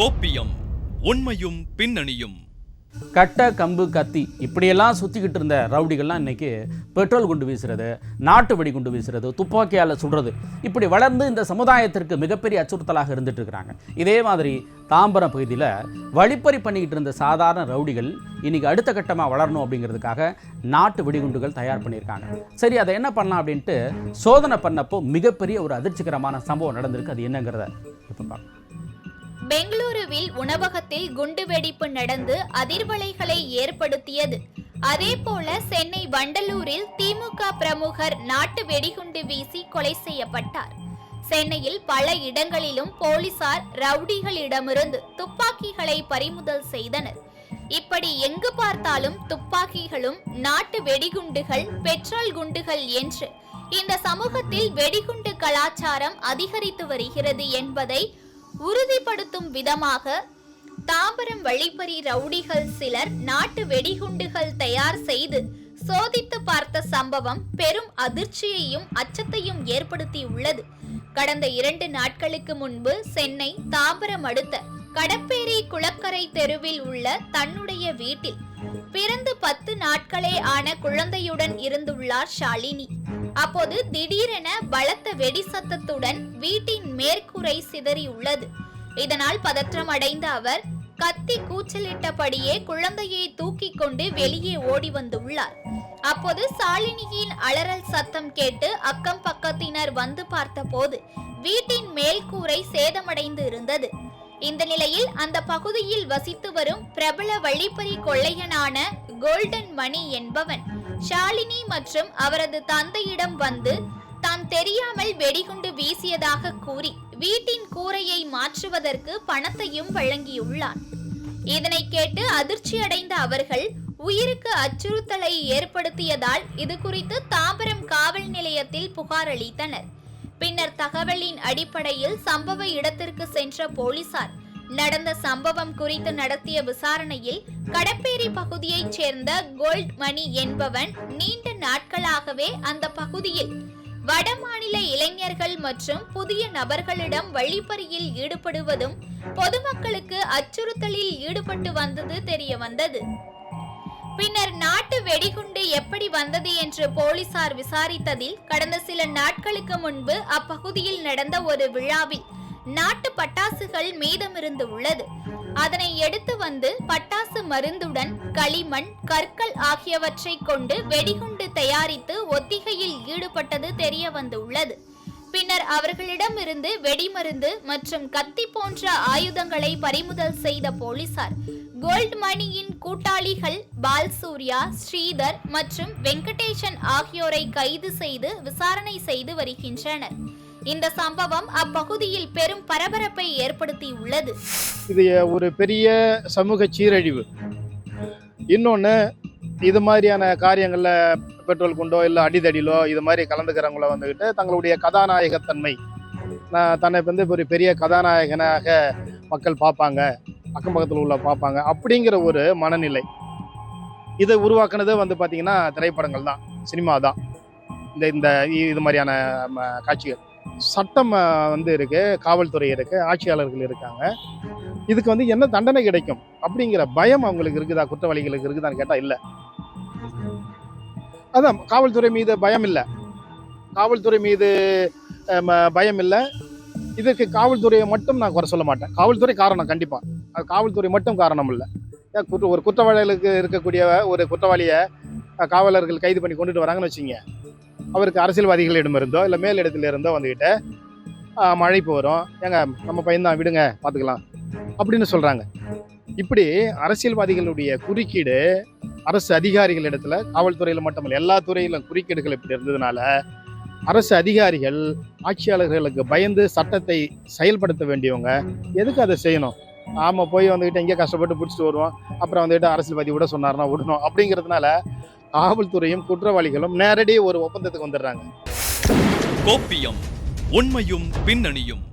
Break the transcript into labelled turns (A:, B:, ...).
A: கோப்பியம் உண்மையும் பின்னணியும்.
B: கட்டை கம்பு கத்தி இப்படியெல்லாம் சுற்றிக்கிட்டு இருந்த ரவுடிகள்லாம் இன்னைக்கு பெட்ரோல் குண்டு வீசுறது நாட்டு வெடி குண்டு வீசுறது துப்பாக்கியால் சுடுறது. இப்படி வளர்ந்து இந்த சமுதாயத்திற்கு மிகப்பெரிய அச்சுறுத்தலாக இருந்துட்டு இருக்கிறாங்க. இதே மாதிரி தாம்பரம் பகுதியில் வழிப்பறி பண்ணிக்கிட்டு இருந்த சாதாரண ரவுடிகள் இன்னைக்கு அடுத்த கட்டமாக வளரணும் அப்படிங்கிறதுக்காக நாட்டு வெடிகுண்டுகள் தயார் பண்ணியிருக்காங்க. சரி அதை என்ன பண்ணலாம் அப்படின்ட்டு சோதனை பண்ணப்போ மிகப்பெரிய ஒரு அதிர்ச்சிகரமான சம்பவம் நடந்திருக்கு. அது என்னங்கிறத இப்போ பார்க்கலாம்.
C: பெங்களூருவில் உணவகத்தில் குண்டுவெடிப்பு நடந்து அதிர்வலைகளை ஏற்படுத்தியது. அதேபோல சென்னை வண்டலூரில் திமுக பிரமுகர் நாட்டு வெடிகுண்டு வீசி கொலை செய்யப்பட்டார். சென்னையில் பல இடங்களிலும் போலீசார் ரவுடிகளிடமிருந்து துப்பாக்கிகளை பறிமுதல் செய்தனர். இப்படி எங்கு பார்த்தாலும் துப்பாக்கிகளும் நாட்டு வெடிகுண்டுகள் பெட்ரோல் குண்டுகள் என்று இந்த சமூகத்தில் வெடிகுண்டு கலாச்சாரம் அதிகரித்து வருகிறது என்பதை உறுதிப்படுத்தும் விதமாக தாம்பரம் வழிப்பறி ரவுடிகள் சிலர் நாட்டு வெடிகுண்டுகள் தயார் செய்து சோதித்து பார்த்த சம்பவம் பெரும் அதிர்ச்சியையும் அச்சத்தையும் ஏற்படுத்தியுள்ளது. கடந்த இரண்டு நாட்களுக்கு முன்பு சென்னை தாம்பரம் அடுத்த கடப்பேரி குளக்கரை தெருவில் உள்ள தன்னுடைய வீட்டில் பிறந்து பத்து நாட்களே ஆன குழந்தையுடன் இருந்துள்ளார் ஷாலினி. அப்போது திடீரென பலத்த வெடி சத்தத்துடன் வீட்டின் மேற்கூரை சிதறியுள்ளது. இதனால் பதற்றம் அடைந்த அவர் கத்தி கூச்சலிட்டபடியே குழந்தையை தூக்கி கொண்டு வெளியே ஓடி வந்துள்ளார். அப்போது சாலினியின் அலறல் சத்தம் கேட்டு அக்கம் பக்கத்தினர் வந்து பார்த்தபோது வீட்டின் மேல்கூரை சேதமடைந்து இருந்தது. இந்த நிலையில் அந்த பகுதியில் வசித்து வரும் பிரபல வழிப்பறி கொள்ளையனான கோல்டன் மணி என்பவன் ஷாலினி மற்றும் அவரது தந்தையிடம் வந்து தான் தெரியாமல் வெடிகுண்டு வீசியதாக கூறி வீட்டின் கூரையை மாற்றுவதற்கு பணத்தையும் வழங்கியுள்ளான் இதனை கேட்டு அதிர்ச்சியடைந்த அவர்கள் உயிருக்கு அச்சுறுத்தலை ஏற்படுத்தியதால் இது குறித்து தாம்பரம் காவல் நிலையத்தில் புகார் அளித்தனர். பின்னர் தகவலின் அடிப்படையில் சம்பவ இடத்திற்கு சென்ற போலீசார் நடந்த சம்பவம் குறித்து நடத்திய விசாரணையில் கடப்பேரி பகுதியைச் சேர்ந்த கோல்ட் மணி என்பவன் நீண்ட நாட்களாகவே அந்த பகுதியில். வடமாநில இளைஞர்கள் மற்றும் புதிய நபர்களிடம் வழிப்பறியில் ஈடுபடுவதும் பொதுமக்களுக்கு அச்சுறுத்தலில் ஈடுபட்டு வந்தது தெரிய வந்தது பின்னர் நாட்டு வெடிகுண்டு எப்படி வந்தது என்று போலீசார் விசாரித்ததில் கடந்த சில நாட்களுக்கு முன்பு அப்பகுதியில் நடந்த ஒரு விழாவில் நாட்டு பட்டாசுகள் மீதமிருந்து உள்ளது. அதனை எடுத்து வந்து பட்டாசு மருந்துடன் களிமண் கற்கள் ஆகியவற்றை கொண்டு வெடிகுண்டு தயாரித்து ஒத்திகையில் ஈடுபட்டது தெரிய வந்துள்ளது பின்னர் அவர்களிடமிருந்து வெடிமருந்து மற்றும் கத்தி போன்ற ஆயுதங்களை பறிமுதல் செய்த போலீசார் கோல்ட் மணியின் கூட்டாளிகள் பால்சூர்யா ஸ்ரீதர் மற்றும் வெங்கடேசன் ஆகியோரை கைது செய்து விசாரணை செய்து வருகின்றனர். இந்த சம்பவம் அப்பகுதியில் பெரும் பரபரப்பை ஏற்படுத்தி உள்ளது.
D: இது ஒரு பெரிய சமூக சீரழிவு. இன்னொன்று இது மாதிரியான காரியங்களில் பெட்ரோல் குண்டோ இல்லை அடிதடியிலோ இது மாதிரி கலந்துக்கிறவங்கள வந்துக்கிட்டு தங்களுடைய கதாநாயகத்தன்மை நான் தன்னை வந்து ஒரு பெரிய கதாநாயகனாக மக்கள் பார்ப்பாங்க அக்கம் பக்கத்தில் உள்ள பார்ப்பாங்க அப்படிங்கிற ஒரு மனநிலை. இதை உருவாக்குனது வந்து பார்த்திங்கன்னா திரைப்படங்கள் தான் சினிமா தான். இந்த இந்த இது மாதிரியான காட்சிகள். சட்டம் வந்து இருக்கு காவல்துறை இருக்கு ஆட்சியாளர்கள் இருக்காங்க. இதுக்கு வந்து என்ன தண்டனை கிடைக்கும் அப்படிங்கிற பயம் அவங்களுக்கு இருக்குதா? குற்றவாளிகளுக்கு இருக்குதான்னு கேட்டால் இல்லை. அதான் காவல்துறை மீது பயம் இல்லை. காவல்துறை மீது ம- பயம் இல்லை. இதுக்கு காவல்துறையை மட்டும் நான் குறை சொல்ல மாட்டேன். காவல்துறை காரணம் கண்டிப்பாக அது காவல்துறை மட்டும் காரணம் இல்லை. ஏன் குற்ற ஒரு குற்றவாளிகளுக்கு இருக்கக்கூடிய ஒரு குற்றவாளியை காவலர்கள் கைது பண்ணி கொண்டுட்டு வராங்கன்னு வச்சுங்க அவருக்கு அரசியல்வாதிகளிடமிருந்தோ இல்லை மேலிடத்திலிருந்தோ வந்துக்கிட்டு ஆஹ் வரும். ஏங்க நம்ம பையன்தான் விடுங்க பார்த்துக்கலாம் அப்படின்னு சொல்கிறாங்க இப்படி அரசியல்வாதிகளுடைய குறுக்கீடு அரசு அதிகாரிகள் இடத்துல காவல்துறையில் மட்டுமல்ல எல்லா துறையிலும் குறுக்கீடுகள் இப்படி இருந்ததுனால அரசு அதிகாரிகள் ஆட்சியாளர்களுக்கு பயந்து சட்டத்தை செயல்படுத்த வேண்டியவங்க எதுக்கு அதை செய்யணும்? நாம் போய் வந்துக்கிட்டு எங்கேயோ கஷ்டப்பட்டு பிடிச்சிட்டு வருவோம். அப்புறம் வந்துக்கிட்டு அரசியல்வாதி விட சொன்னார்னா விடணும். அப்படிங்கிறதுனால காவல்துறையும் குற்றவாளிகளும் நேரடி ஒரு ஒப்பந்தத்துக்கு வந்துடுறாங்க.
A: கோப்பியம் உண்மையும் பின்னணியும்.